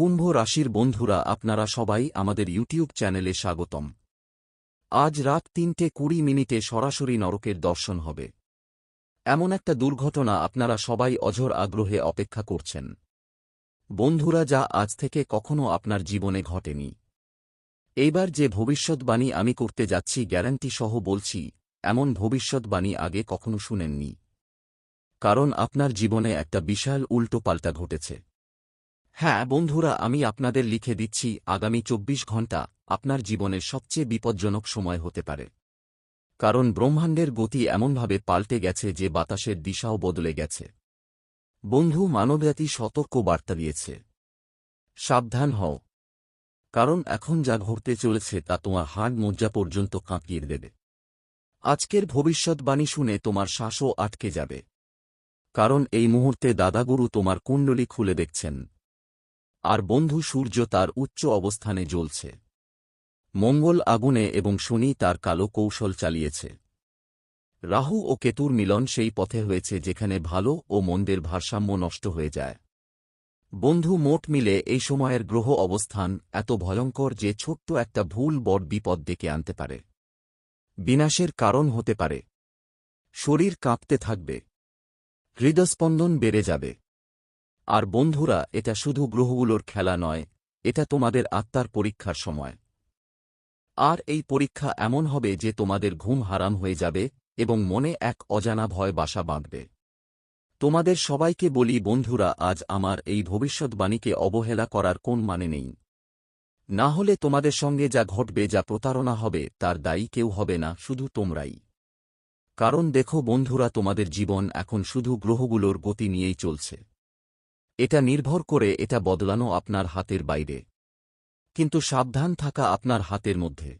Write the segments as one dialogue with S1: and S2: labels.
S1: কুম্ভ রাশির বন্ধুরা, আপনারা সবাই আমাদের ইউটিউব চ্যানেলে স্বাগতম। আজ রাত তিনটে কুড়ি মিনিটে সরাসরি নরকের দর্শন হবে। এমন একটা দুর্ঘটনা আপনারা সবাই অঝর আগ্রহে অপেক্ষা করছেন। বন্ধুরা, যা আজ থেকে কখনো আপনার জীবনে ঘটেনি। এইবার যে ভবিষ্যৎবাণী আমি করতে যাচ্ছি, গ্যারান্টি সহ বলছি, এমন ভবিষ্যৎবাণী আগে কখনো শুনেননি। কারণ আপনার জীবনে একটা বিশাল উল্টো পাল্টা ঘটেছে। হ্যাঁ বন্ধুরা, আমি আপনাদের লিখে দিচ্ছি, আগামী চব্বিশ ঘণ্টা আপনার জীবনের সবচেয়ে বিপজ্জনক সময় হতে পারে। কারণ ব্রহ্মাণ্ডের গতি এমনভাবে পাল্টে গেছে যে বাতাসের দিশাও বদলে গেছে। বন্ধু, মানবজাতি সতর্ক বার্তা দিয়েছে। সাবধান হও। কারণ এখন যা ঘটতে চলেছে তা তোমার হাড় মজ্জা পর্যন্ত কাঁপিয়ে দেবে। আজকের ভবিষ্যৎবাণী শুনে তোমার শ্বাসও আটকে যাবে। কারণ এই মুহূর্তে দাদাগুরু তোমার কুণ্ডলী খুলে দেখছেন। আর বন্ধু সূর্য তার উচ্চ অবস্থানে জ্বলছে। মঙ্গল আগুনে এবং শনি তার কালো কৌশল চালিয়েছে। রাহু ও কেতুর মিলন সেই পথে হয়েছে যেখানে ভালো ও মন্দের ভারসাম্য নষ্ট হয়ে যায়। বন্ধু মোট মিলে এই সময়ের গ্রহ অবস্থান এত ভয়ঙ্কর যে ছোট্ট একটা ভুল বড় বিপদ ডেকে আনতে পারে। বিনাশের কারণ হতে পারে। শরীর কাঁপতে থাকবে। হৃদস্পন্দন বেড়ে যাবে। আর বন্ধুরা, এটা শুধু গ্রহগুলোর খেলা নয়, এটা তোমাদের আত্মার পরীক্ষার সময়। আর এই পরীক্ষা এমন হবে যে তোমাদের ঘুম হারাম হয়ে যাবে এবং মনে এক অজানা ভয় বাসা বাঁধবে। তোমাদের সবাইকে বলি, বন্ধুরা, আজ আমার এই ভবিষ্যৎবাণীকে অবহেলা করার কোন মানে নেই। না হলে তোমাদের সঙ্গে যা ঘটবে, যা প্রতারণা হবে, তার দায়ী কেউ হবে না, শুধু তোমরাই। কারণ দেখো বন্ধুরা, তোমাদের জীবন এখন শুধু গ্রহগুলোর গতি নিয়েই চলছে। এটা নির্ভর করে এটা বদলানো আপনার হাতের বাইরে। কিন্তু সাবধান থাকা আপনার হাতের মধ্যে।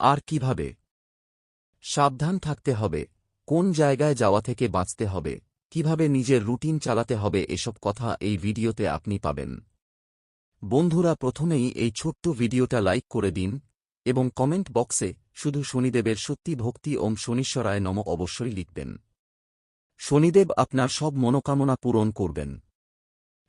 S1: আর কীভাবে? সাবধান থাকতে হবে, কোন জায়গায় যাওয়া থেকে বাঁচতে হবে, কীভাবে নিজের রুটিন চালাতে হবে এসব কথা এই ভিডিওতে আপনি পাবেন। বন্ধুরা, প্রথমেই এই ছোট্ট ভিডিওটা লাইক করে দিন এবং কমেন্ট বক্সে শুধু শনিদেবের সত্যি ভক্তি ওম শনিশ্বরায় নম অবশ্যই লিখবেন। শনিদেব আপনার সব মনোকামনা পূরণ করবেন।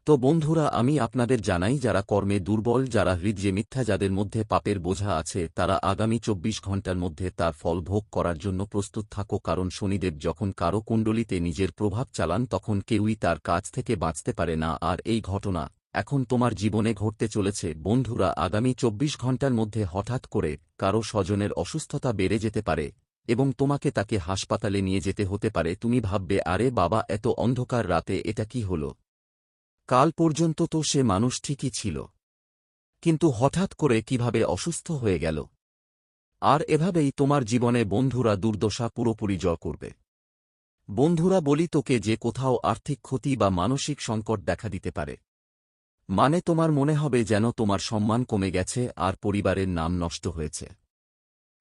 S1: তো বন্ধুরা, আমি আপনাদের জানাই, যারা কর্মে দুর্বল, যারা হৃদয়ে মিথ্যা, যাদের মধ্যে পাপের বোঝা আছে, তারা আগামী চব্বিশ ঘণ্টার মধ্যে তার ফল ভোগ করার জন্য প্রস্তুত থাকো। কারণ শনিদেব যখন কারও কুণ্ডলিতে নিজের প্রভাব চালান, তখন কেউই তার কাজ থেকে বাঁচতে পারে না। আর এই ঘটনা এখন তোমার জীবনে ঘটতে চলেছে। বন্ধুরা, আগামী চব্বিশ ঘণ্টার মধ্যে হঠাৎ করে কারও স্বজনের অসুস্থতা বেড়ে যেতে পারে এবং তোমাকে তাকে হাসপাতালে নিয়ে যেতে হতে পারে। তুমি ভাববে, আরে বাবা, এত অন্ধকার রাতে এটা কি হলো? কাল পর্যন্ত তো সে মানুষ ঠিকই ছিল। কিন্তু হঠাৎ করে কীভাবে অসুস্থ হয়ে গেল? আর এভাবেই তোমার জীবনে বন্ধুরা দুর্দশা পুরোপুরি জয় করবে। বন্ধুরা বলি তোকে যে কোথাও আর্থিক ক্ষতি বা মানসিক সংকট দেখা দিতে পারে। মানে তোমার মনে হবে যেন তোমার সম্মান কমে গেছে আর পরিবারের নাম নষ্ট হয়েছে।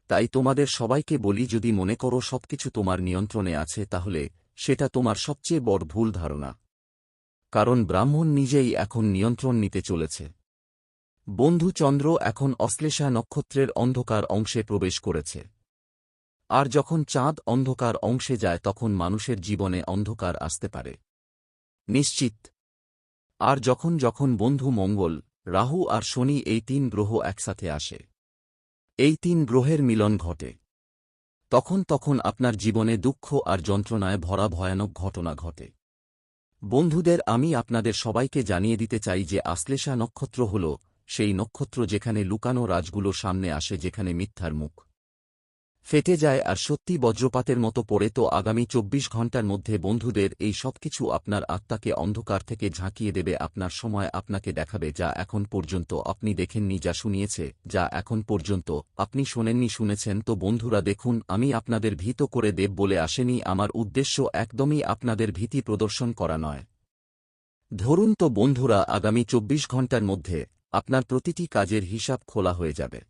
S1: তাই তোমাদের সবাইকে বলি যদি মনে করো সবকিছু তোমার নিয়ন্ত্রণে আছে তাহলে সেটা তোমার সবচেয়ে বড় ভুল ধারণা। কারণ ব্রাহ্মণ নিজেই এখন নিয়ন্ত্রণ নিতে চলেছে। বন্ধু চন্দ্র এখন অশ্লেষা নক্ষত্রের অন্ধকার অংশে প্রবেশ করেছে। আর যখন চাঁদ অন্ধকার অংশে যায় তখন মানুষের জীবনে অন্ধকার আসতে পারে। নিশ্চিত। আর যখন যখন বন্ধু মঙ্গল, রাহু আর শনি এই তিন গ্রহ একসাথে আসে। এই তিন গ্রহের মিলন ঘটে। তখন তখন আপনার জীবনে দুঃখ আর যন্ত্রণায় ভরা ভয়ানক ঘটনা ঘটে। বন্ধুদের, আমি আপনাদের সবাইকে জানিয়ে দিতে চাই যে আশ্লেষা নক্ষত্র হল সেই নক্ষত্র যেখানে লুকানো রাজগুলো সামনে আসে, যেখানে মিথ্যার মুখ। ফেটে যায় আর সত্যি বজ্রপাতের মতো পড়ে তো আগামী চব্বিশ ঘণ্টার মধ্যে বন্ধুদের এই সবকিছু আপনার আত্মাকে অন্ধকার থেকে ঝাঁকিয়ে দেবে। আপনার সময় আপনাকে দেখাবে যা এখন পর্যন্ত আপনি দেখেননি, যা শুনিয়েছে, যা এখন পর্যন্ত আপনি শোনেননি, শুনেছেন। তো বন্ধুরা, দেখুন, আমি আপনাদের ভীত করে দেব বলে আসেনি। আমার উদ্দেশ্য একদমই আপনাদের ভীতি প্রদর্শন করা নয়। ধরুন তো বন্ধুরা, আগামী চব্বিশ ঘণ্টার মধ্যে আপনার প্রতিটি কাজের হিসাব খোলা হয়ে যাবে।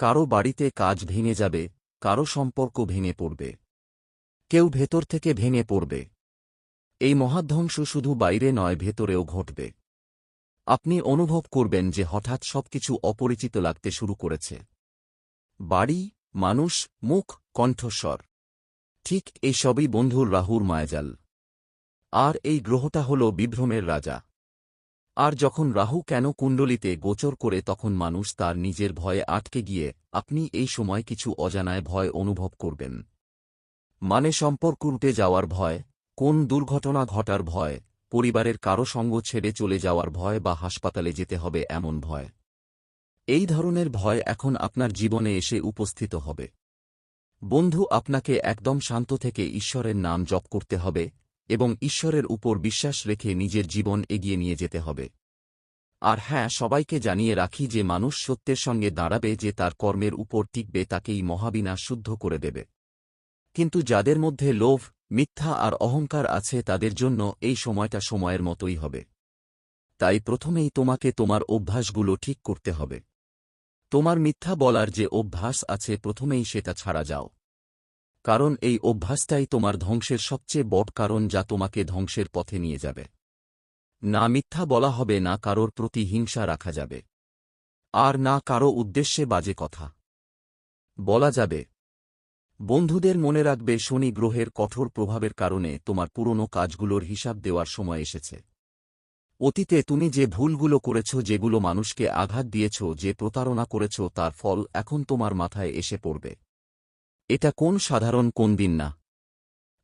S1: কারও বাড়িতে কাজ ভেঙে যাবে কারও সম্পর্ক ভেঙে পড়বে। কেউ ভেতর থেকে ভেঙে পড়বে। এই মহাধ্বংস শুধু বাইরে নয়, ভেতরেও ঘটবে। আপনি অনুভব করবেন যে হঠাৎ সবকিছু অপরিচিত লাগতে শুরু করেছে। বাড়ি, মানুষ, মুখ, কণ্ঠস্বর। ঠিক এই সবই বন্ধুর রাহুর মায়াজাল। আর এই গ্রহটা হল বিভ্রমের রাজা। আর যখন রাহু কেন কুণ্ডলিতে গোচর করে তখন মানুষ তার নিজের ভয়ে আটকে গিয়ে, আপনি এই সময় কিছু অজানায় ভয় অনুভব করবেন। মানে সম্পর্ক উঠে যাওয়ার ভয়, কোন দুর্ঘটনা ঘটার ভয়, পরিবারের কারও সঙ্গ ছেড়ে চলে যাওয়ার ভয় বা হাসপাতালে যেতে হবে এমন ভয়। এই ধরনের ভয় এখন আপনার জীবনে এসে উপস্থিত হবে। বন্ধু, আপনাকে একদম শান্ত থেকে ঈশ্বরের নাম জপ করতে হবে এবং ঈশ্বরের উপর বিশ্বাস রেখে নিজের জীবন এগিয়ে নিয়ে যেতে হবে। আর হ্যাঁ সবাইকে জানিয়ে রাখি যে মানুষ সত্যের সঙ্গে দাঁড়াবে যে তার কর্মের উপর টিকবে তাকেই মহাবিনাশ শুদ্ধ করে দেবে। কিন্তু যাদের মধ্যে লোভ, মিথ্যা আর অহংকার আছে তাদের জন্য এই সময়টা সময়ের মতোই হবে। তাই প্রথমেই তোমাকে তোমার অভ্যাসগুলো ঠিক করতে হবে। তোমার মিথ্যা বলার যে অভ্যাস আছে প্রথমেই সেটা ছাড়া যাও। কারণ এই অভ্যাসটাই তোমার ধ্বংসের সবচেয়ে বড় কারণ যা তোমাকে ধ্বংসের পথে নিয়ে যাবে। না মিথ্যা বলা হবে, না কারোর প্রতি হিংসা রাখা যাবে। আর না কারও উদ্দেশ্যে বাজে কথা। বলা যাবে, বন্ধুদের মনে রাখবে শনি গ্রহের কঠোর প্রভাবের কারণে তোমার পুরনো কাজগুলোর হিসাব দেওয়ার সময় এসেছে। অতীতে তুমি যে ভুলগুলো করেছ, যেগুলো মানুষকে আঘাত দিয়েছ, যে প্রতারণা করেছ, তার ফল এখন তোমার মাথায় এসে পড়বে। এটা কোন সাধারণ কোন দিন না।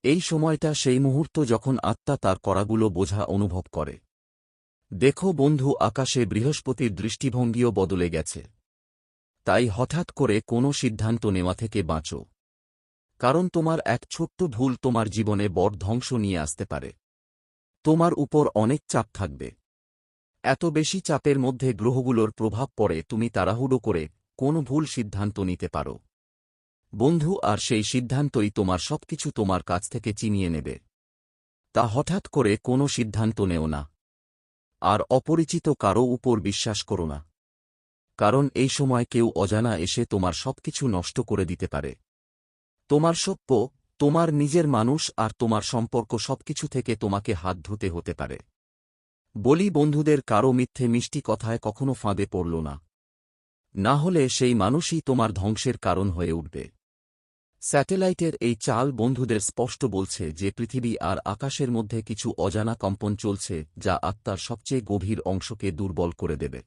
S1: এই সময়টা সেই মুহূর্ত যখন আত্মা তার করাগুলো বোঝা অনুভব করে। দেখো বন্ধু, আকাশে বৃহস্পতির দৃষ্টিভঙ্গিও বদলে গেছে। তাই হঠাৎ করে কোনো সিদ্ধান্ত নেওয়া থেকে বাঁচো। কারণ তোমার এক ছোট্ট ভুল তোমার জীবনে বড় ধ্বংস নিয়ে আসতে পারে। তোমার উপর অনেক চাপ থাকবে। এত বেশি চাপের মধ্যে গ্রহগুলোর প্রভাব পড়ে তুমি তাড়াহুড়ো করে কোনো ভুল সিদ্ধান্ত নিতে পারো। বন্ধু আর সেই সিদ্ধান্তই তোমার সবকিছু তোমার কাছ থেকে চিনিয়ে নেবে। তা হঠাৎ করে কোনো সিদ্ধান্ত নেও না। আর অপরিচিত কারও উপর বিশ্বাস করো না। কারণ এই সময় কেউ অজানা এসে তোমার সবকিছু নষ্ট করে দিতে পারে। তোমার সভ্য, তোমার নিজের মানুষ আর তোমার সম্পর্ক সবকিছু থেকে তোমাকে হাত ধুতে হতে পারে। বলি বন্ধুদের কারও মিথ্যে মিষ্টি কথায় কখনো ফাঁদে পড়ল না। না হলে সেই মানুষই তোমার ধ্বংসের কারণ হয়ে উঠবে। স্যাটেলাইটের এই চাল বন্ধুদের স্পষ্ট বলছে যে পৃথিবী আর আকাশের মধ্যে কিছু অজানা কম্পন চলছে যা আত্মার সবচেয়ে গভীর অংশকে দুর্বল করে দেবে।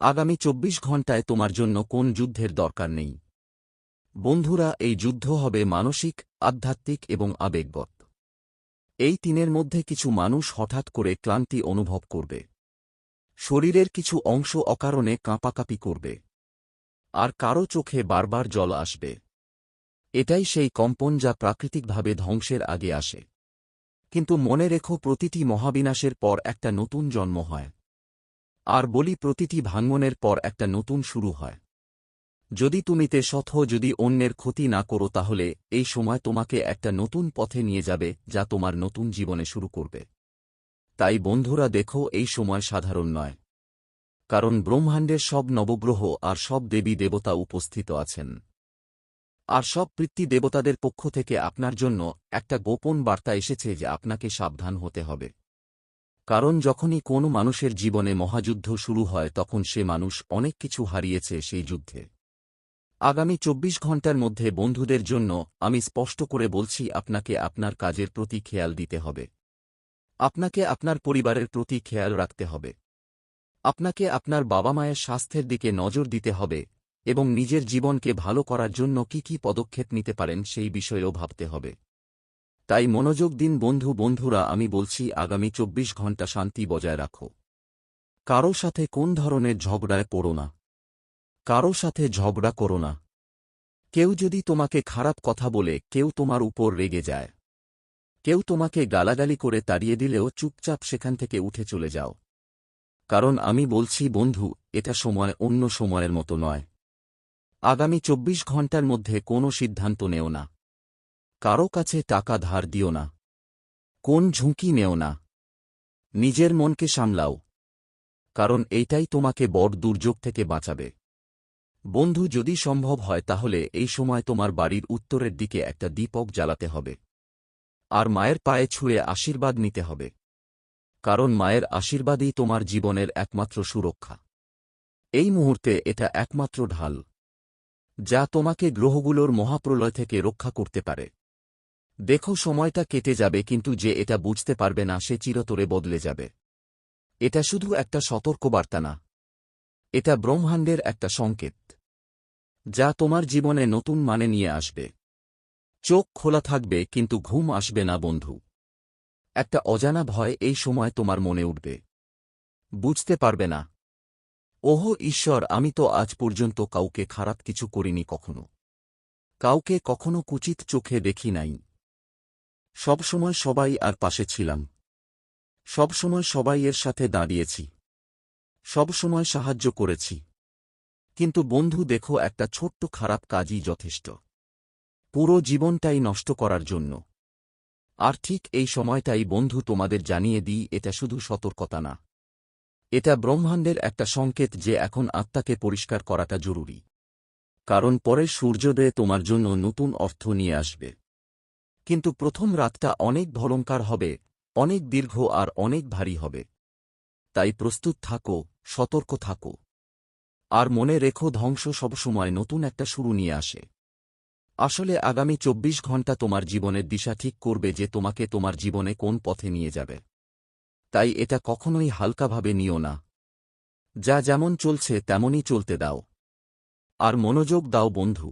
S1: আগামী চব্বিশ ঘণ্টায় তোমার জন্য কোন যুদ্ধের দরকার নেই। বন্ধুরা, এই যুদ্ধ হবে মানসিক, আধ্যাত্মিক এবং আবেগবৎ। এই তিনের মধ্যে কিছু মানুষ হঠাৎ করে ক্লান্তি অনুভব করবে। শরীরের কিছু অংশ অকারণে কাঁপাকাঁপি করবে। আর কারও চোখে বারবার জল আসবে। এটাই সেই কম্পন যা প্রাকৃতিকভাবে ধ্বংসের আগে আসে। কিন্তু মনে রেখো প্রতিটি মহাবিনাশের পর একটা নতুন জন্ম হয়। আর বলি প্রতিটি ভাঙ্গনের পর একটা নতুন শুরু হয়। যদি তুমিতে সৎ যদি অন্যের ক্ষতি না করো, তাহলে এই সময় তোমাকে একটা নতুন পথে নিয়ে যাবে যা তোমার নতুন জীবনে শুরু করবে। তাই বন্ধুরা, দেখো এই সময় সাধারণ নয়। কারণ ব্রহ্মাণ্ডের সব নবগ্রহ আর সব দেবী দেবতা উপস্থিত আছেন। আর সব পৃথ্বী দেবতাদের পক্ষ থেকে আপনার জন্য একটা গোপন বার্তা এসেছে যে আপনাকে সাবধান হতে হবে। কারণ যখনই কোনো মানুষের জীবনে মহাযুদ্ধ শুরু হয়, তখন সে মানুষ অনেক কিছু হারিয়েছে সেই যুদ্ধে। আগামী চব্বিশ ঘণ্টার মধ্যে বন্ধুদের জন্য আমি স্পষ্ট করে বলছি, আপনাকে আপনার কাজের প্রতি খেয়াল দিতে হবে। আপনাকে আপনার পরিবারের প্রতি খেয়াল রাখতে হবে। আপনাকে আপনার বাবা মায়ের স্বাস্থ্যের দিকে নজর দিতে হবে। এবং নিজের জীবনকে ভালো করার জন্য কি কি পদক্ষেপ নিতে পারেন সেই বিষয়েও ভাবতে হবে। তাই মনোযোগ দিন বন্ধু বন্ধুরা, আমি বলছি আগামী চব্বিশ ঘণ্টা শান্তি বজায় রাখো। কারও সাথে কোন ধরনের ঝগড়ায় পড়ো না। কারও সাথে ঝগড়া করো না। কেউ যদি তোমাকে খারাপ কথা বলে, কেউ তোমার উপর রেগে যায়। কেউ তোমাকে গালাগালি করে তাড়িয়ে দিলেও চুপচাপ সেখান থেকে উঠে চলে যাও। কারণ আমি বলছি বন্ধু, এটা সময় অন্য সময়ের মতো নয়। আগামী চব্বিশ ঘণ্টার মধ্যে কোনো সিদ্ধান্ত নেও না। কারও কাছে টাকা ধার দিও না। কোন ঝুঁকি নেও না। নিজের মনকে সামলাও। কারণ এইটাই তোমাকে বড় দুর্যোগ থেকে বাঁচাবে। বন্ধু, যদি সম্ভব হয়, তাহলে এই সময় তোমার বাড়ির উত্তরের দিকে একটা দীপক জ্বালাতে হবে। আর মায়ের পায়ে ছুঁড়ে আশীর্বাদ নিতে হবে। কারণ মায়ের আশীর্বাদই তোমার জীবনের একমাত্র সুরক্ষা। এই মুহূর্তে এটা একমাত্র ঢাল। যা তোমাকে গ্রহগুলোর মহাপ্রলয় থেকে রক্ষা করতে পারে। দেখো সময়টা কেটে যাবে কিন্তু যে এটা বুঝতে পারবে না সে চিরতরে বদলে যাবে। এটা শুধু একটা সতর্কবার্তা না। এটা ব্রহ্মাণ্ডের একটা সংকেত, যা তোমার জীবনে নতুন মানে নিয়ে আসবে। চোখ খোলা থাকবে কিন্তু ঘুম আসবে না, বন্ধু। একটা অজানা ভয় এই সময় তোমার মনে উঠবে। বুঝতে পারবে না। ওহ ঈশ্বর, আমি তো আজ পর্যন্ত কাউকে খারাপ কিছু করিনি কখনো। কাউকে কখনো কুচিত চোখে দেখি নাই। সবসময় সবাই আর পাশে ছিলাম। সবসময় সবাই এর সাথে দাঁড়িয়েছি। সবসময় সাহায্য করেছি। কিন্তু বন্ধু, দেখো, একটা ছোট্ট খারাপ কাজই যথেষ্ট। পুরো জীবনটাই নষ্ট করার জন্য। আর ঠিক এই সময়টাই বন্ধু তোমাদের জানিয়ে দিই, এটা শুধু সতর্কতা না। এটা ব্রহ্মাণ্ডের একটা সংকেত যে এখন আত্মাকে পরিষ্কার করাটা জরুরি। কারণ পরে সূর্যোদয়ে তোমার জন্য নতুন অর্থ নিয়ে আসবে। কিন্তু প্রথম রাতটা অনেক ভলঙ্কার হবে, অনেক দীর্ঘ আর অনেক ভারী হবে। তাই প্রস্তুত থাকো, সতর্ক থাকো। আর মনে রেখো ধ্বংস সবসময় নতুন একটা শুরু নিয়ে আসে। আসলে আগামী চব্বিশ ঘণ্টা তোমার জীবনের দিশা ঠিক করবে যে তোমাকে তোমার জীবনে কোন পথে নিয়ে যাবে। তাই এটা কখনোই হালকাভাবে নিও না। যা যেমন চলছে তেমনই চলতে দাও। আর মনোযোগ দাও বন্ধু।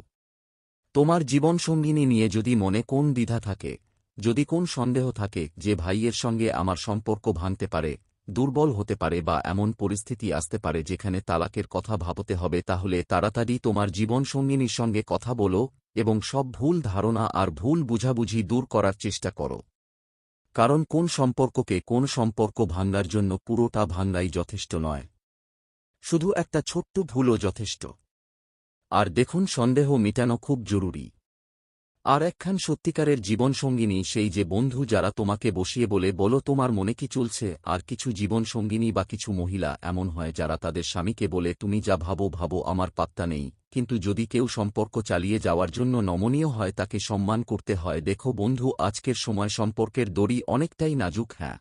S1: তোমার জীবনসঙ্গিনী নিয়ে যদি মনে কোন দ্বিধা থাকে, যদি কোন সন্দেহ থাকে যে ভাইয়ের সঙ্গে আমার সম্পর্ক ভাঙতে পারে, দুর্বল হতে পারে বা এমন পরিস্থিতি আসতে পারে যেখানে তালাকের কথা ভাবতে হবে, তাহলে তাড়াতাড়ি তোমার জীবনসঙ্গিনীর সঙ্গে কথা বলো এবং সব ভুল ধারণা আর ভুল বুঝাবুঝি দূর করার চেষ্টা করো। কারণ কোন সম্পর্ককে কোন সম্পর্ক ভাঙ্গার জন্য পুরোটা ভাঙ্গাই যথেষ্ট নয়। শুধু একটা ছোট্ট ভুলও যথেষ্ট। আর দেখুন সন্দেহ মিটানো খুব জরুরি। আর একখান সত্যিকারের জীবনসঙ্গিনী সেই যে বন্ধু যারা তোমাকে বসিয়ে বলে, বলো তোমার মনে কি চলছে? আর কিছু জীবনসঙ্গিনী বা কিছু মহিলা এমন হয় যারা তাদের স্বামীকে বলে, তুমি যা ভাবো ভাবো, আমার পাত্তা নেই। কিন্তু যদি কেউ সম্পর্ক চালিয়ে যাওয়ার জন্য নমনীয় হয়, তাকে সম্মান করতে হয়। দেখো বন্ধু, আজকের সময় সম্পর্কের দড়ি অনেকটাই নাজুক হ্যাঁ।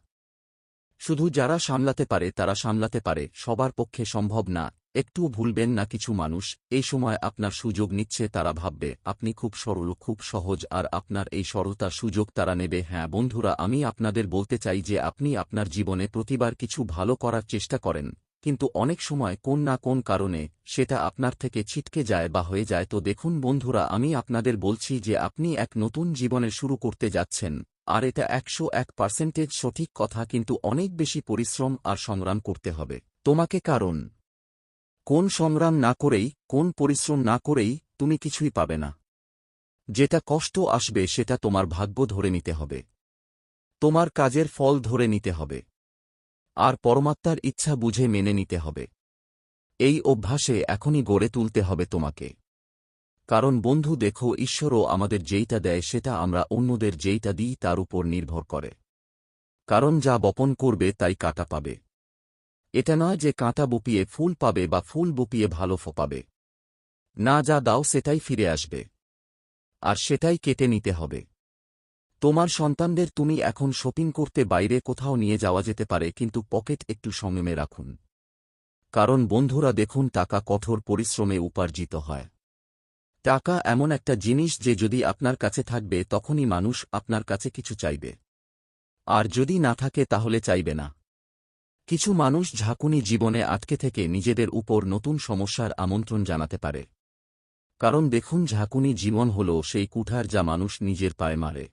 S1: শুধু যারা সামলাতে পারে, তারা সামলাতে পারে। সবার পক্ষে সম্ভব না। একটুও ভুলবেন না কিছু মানুষ, এই সময় আপনার সুযোগ নিচ্ছে তারা ভাববে, আপনি খুব সরল, খুব সহজ, আর আপনার এই সরলতার সুযোগ তারা নেবে। হ্যাঁ বন্ধুরা, আমি আপনাদের বলতে চাই যে আপনি আপনার জীবনে প্রতিবার কিছু ভালো করার চেষ্টা করেন, কিন্তু অনেক সময় কোন না কোন কারণে সেটা আপনার থেকে ছিটকে যায় বা হয়ে যায়। তো দেখুন বন্ধুরা, আমি আপনাদের বলছি যে আপনি এক নতুন জীবনে শুরু করতে যাচ্ছেন, আর এটা একশো এক পার্সেন্টেজ সঠিক কথা, কিন্তু অনেক বেশি পরিশ্রম আর সংগ্রাম করতে হবে। তোমাকে কারণ কোন সংগ্রাম না করেই, কোন পরিশ্রম না করেই তুমি কিছুই পাবে না। যেটা কষ্ট আসবে সেটা তোমার ভাগ্য ধরে নিতে হবে। তোমার কাজের ফল ধরে নিতে হবে। আর পরমাত্মার ইচ্ছা বুঝে মেনে নিতে হবে। এই অভ্যাসে এখনই গড়ে তুলতে হবে তোমাকে। কারণ বন্ধু দেখো, ঈশ্বরও আমাদের যেইটা দেয় সেটা আমরা অন্যদের যেইটা দিই তার উপর নির্ভর করে। কারণ যা বপন করবে তাই কাটা পাবে। এটা নয় যে কাঁটা বপিয়ে ফুল পাবে বা ফুল বপিয়ে ভালো ফোপাবে না, যা দাও সেটাই ফিরে আসবে। আর সেটাই কেটে নিতে হবে। তোমার সন্তানদের তুমি এখন শপিং করতে বাইরে কোথাও নিয়ে যাওয়া যেতে পারে, কিন্তু পকেট একটু সংযমে রাখুন। কারণ বন্ধুরা, দেখুন, টাকা কঠোর পরিশ্রমে উপার্জিত হয়। টাকা এমন একটা জিনিস যে যদি আপনার কাছে থাকবে, তখনই মানুষ আপনার কাছে কিছু চাইবে। আর যদি না থাকে, তাহলে চাইবে না। কিছু মানুষ ঝাঁকুনি জীবনে আটকে থেকে নিজেদের উপর নতুন সমস্যার আমন্ত্রণ জানাতে পারে। কারণ দেখুন ঝাঁকুনি জীবন হল সেই কুঠার যা মানুষ নিজের পায়ে মারে।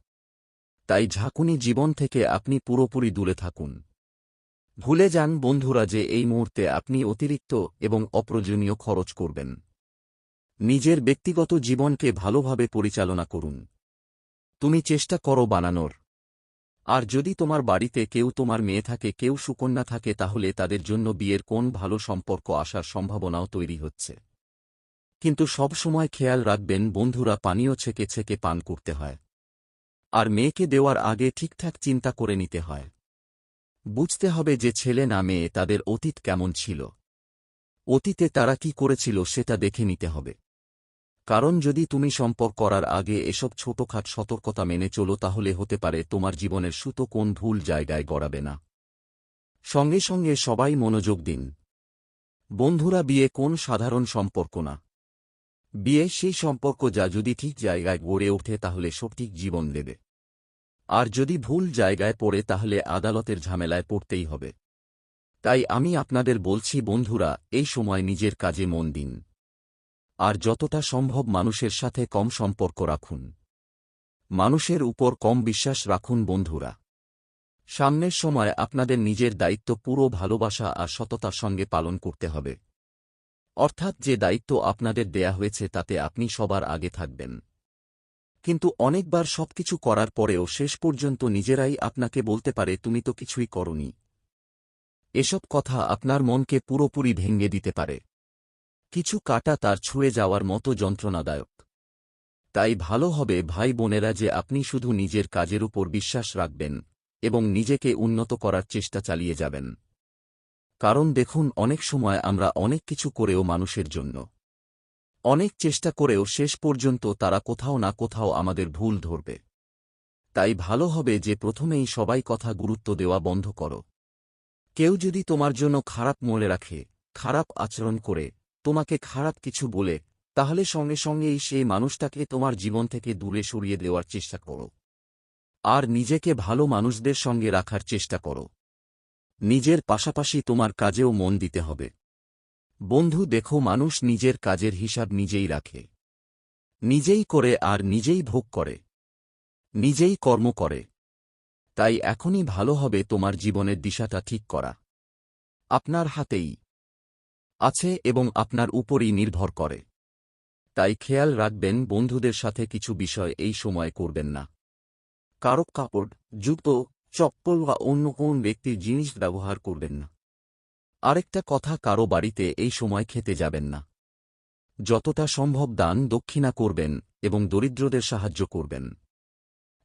S1: তাই ঝাঁকুনি জীবন থেকে আপনি পুরোপুরি দূরে থাকুন। ভুলে যান বন্ধুরা যে এই মুহূর্তে আপনি অতিরিক্ত এবং অপ্রয়োজনীয় খরচ করবেন। নিজের ব্যক্তিগত জীবনকে ভালোভাবে পরিচালনা করুন। তুমি চেষ্টা করো বানানোর। আর যদি তোমার বাড়িতে কেউ তোমার মেয়ে থাকে, কেউ সুকন্যা থাকে, তাহলে তাদের জন্য বিয়ের কোন ভালো সম্পর্ক আসার সম্ভাবনাও তৈরি হচ্ছে। কিন্তু সব সময় খেয়াল রাখবেন, বন্ধুরা পানীয় ছেকে ছেকে পান করতে হয়। আর মেয়েকে দেওয়ার আগে ঠিকঠাক চিন্তা করে নিতে হয়। বুঝতে হবে যে ছেলে না মেয়ে, তাদের অতীত কেমন ছিল। অতীতে তারা কি করেছিল সেটা দেখে নিতে হবে। কারণ যদি তুমি সম্পর্ক করার আগে এসব ছোটখাট সতর্কতা মেনে চলো তাহলে হতে পারে তোমার জীবনের সুতো কোন ভুল জায়গায় গড়াবে না। সঙ্গে সঙ্গে সবাই মনোযোগ দিন। বন্ধুরা, বিয়ে কোন সাধারণ সম্পর্ক না। বিয়ে সেই সম্পর্ক যা যদি ঠিক জায়গায় গড়ে ওঠে তাহলে সঠিক জীবন দেবে। আর যদি ভুল জায়গায় পড়ে তাহলে আদালতের ঝামেলায় পড়তেই হবে। তাই আমি আপনাদের বলছি, বন্ধুরা, এই সময় নিজের কাজে মন দিন। আর যতটা সম্ভব মানুষের সাথে কম সম্পর্ক রাখুন। মানুষের উপর কম বিশ্বাস রাখুন বন্ধুরা। সামনের সময় আপনাদের নিজের দায়িত্ব পুরো ভালোবাসা আর সততার সঙ্গে পালন করতে হবে। অর্থাৎ যে দায়িত্ব আপনাদের দেয়া হয়েছে তাতে আপনি সবার আগে থাকবেন। কিন্তু অনেকবার সবকিছু করার পরেও শেষ পর্যন্ত নিজেরাই আপনাকে বলতে পারে, তুমি তো কিছুই করনি। এসব কথা আপনার মনকে পুরোপুরি ভেঙে দিতে পারে। কিছু কাটা তার ছুঁয়ে যাওয়ার মতো যন্ত্রণাদায়ক। তাই ভালো হবে ভাই বোনেরা যে আপনি শুধু নিজের কাজের উপর বিশ্বাস রাখবেন এবং নিজেকে উন্নত করার চেষ্টা চালিয়ে যাবেন। কারণ দেখুন, অনেক সময় আমরা অনেক কিছু করেও মানুষের জন্য। অনেক চেষ্টা করেও শেষ পর্যন্ত তারা কোথাও না কোথাও আমাদের ভুল ধরবে। তাই ভালো হবে যে প্রথমেই সবাই কথা গুরুত্ব দেওয়া বন্ধ করো। কেউ যদি তোমার জন্য খারাপ মনে রাখে, খারাপ আচরণ করে তোমাকে খারাপ কিছু বলে, তাহলে সঙ্গে সঙ্গেই সেই মানুষটাকে তোমার জীবন থেকে দূরে সরিয়ে দেওয়ার চেষ্টা করো। আর নিজেকে ভালো মানুষদের সঙ্গে রাখার চেষ্টা করো। নিজের পাশাপাশি তোমার কাজেও মন দিতে হবে। বন্ধু, দেখো, মানুষ নিজের কাজের হিসাব নিজেই রাখে। নিজেই করে আর নিজেই ভোগ করে। নিজেই কর্ম করে। তাই এখনই ভালো হবে তোমার জীবনের দিশাটা ঠিক করা। আপনার হাতেই। আছে এবং আপনার উপরই নির্ভর করে। তাই খেয়াল রাখবেন, বন্ধুদের সাথে কিছু বিষয় এই সময় করবেন না। কারক কাপড়, জুতো, চপ্পল বা অন্য কোন ব্যক্তির জিনিস ব্যবহার করবেন না। আরেকটা কথা, কারও বাড়িতে এই সময় খেতে যাবেন না। যতটা সম্ভব দান দক্ষিণা করবেন এবং দরিদ্রদের সাহায্য করবেন।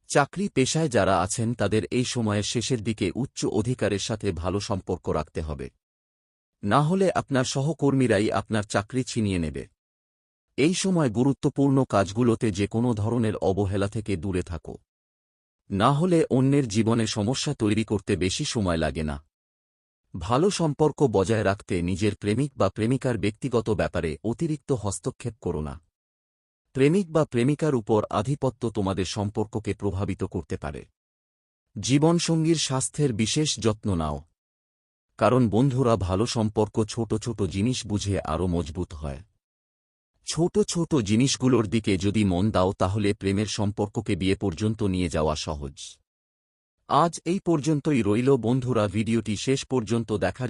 S1: চাকরি পেশায় যারা আছেন, তাদের এই সময়ের শেষের দিকে উচ্চ অধিকারের সাথে ভালো সম্পর্ক রাখতে হবে। না হলে আপনার সহকর্মীরাই আপনার চাকরি ছিনিয়ে নেবে। এই সময় গুরুত্বপূর্ণ কাজগুলোতে যে কোনো ধরনের অবহেলা থেকে দূরে থাকো। না হলে অন্যের জীবনে সমস্যা তৈরি করতে বেশি সময় লাগে না। ভালো সম্পর্ক বজায় রাখতে নিজের প্রেমিক বা প্রেমিকার ব্যক্তিগত ব্যাপারে অতিরিক্ত হস্তক্ষেপ করো না। প্রেমিক বা প্রেমিকার উপর আধিপত্য তোমাদের সম্পর্ককে প্রভাবিত করতে পারে। জীবনসঙ্গীর স্বাস্থ্যের বিশেষ যত্ন নাও। কারণ বন্ধুরা ভালো সম্পর্ক ছোট ছোট জিনিস বুঝে আরও মজবুত হয়। ছোট ছোট জিনিসগুলোর দিকে যদি মন দাও তাহলে প্রেমের সম্পর্ককে বিয়ে পর্যন্ত নিয়ে যাওয়া সহজ। আজ এই পর্যন্তই রইল বন্ধুরা, ভিডিওটি শেষ পর্যন্ত দেখার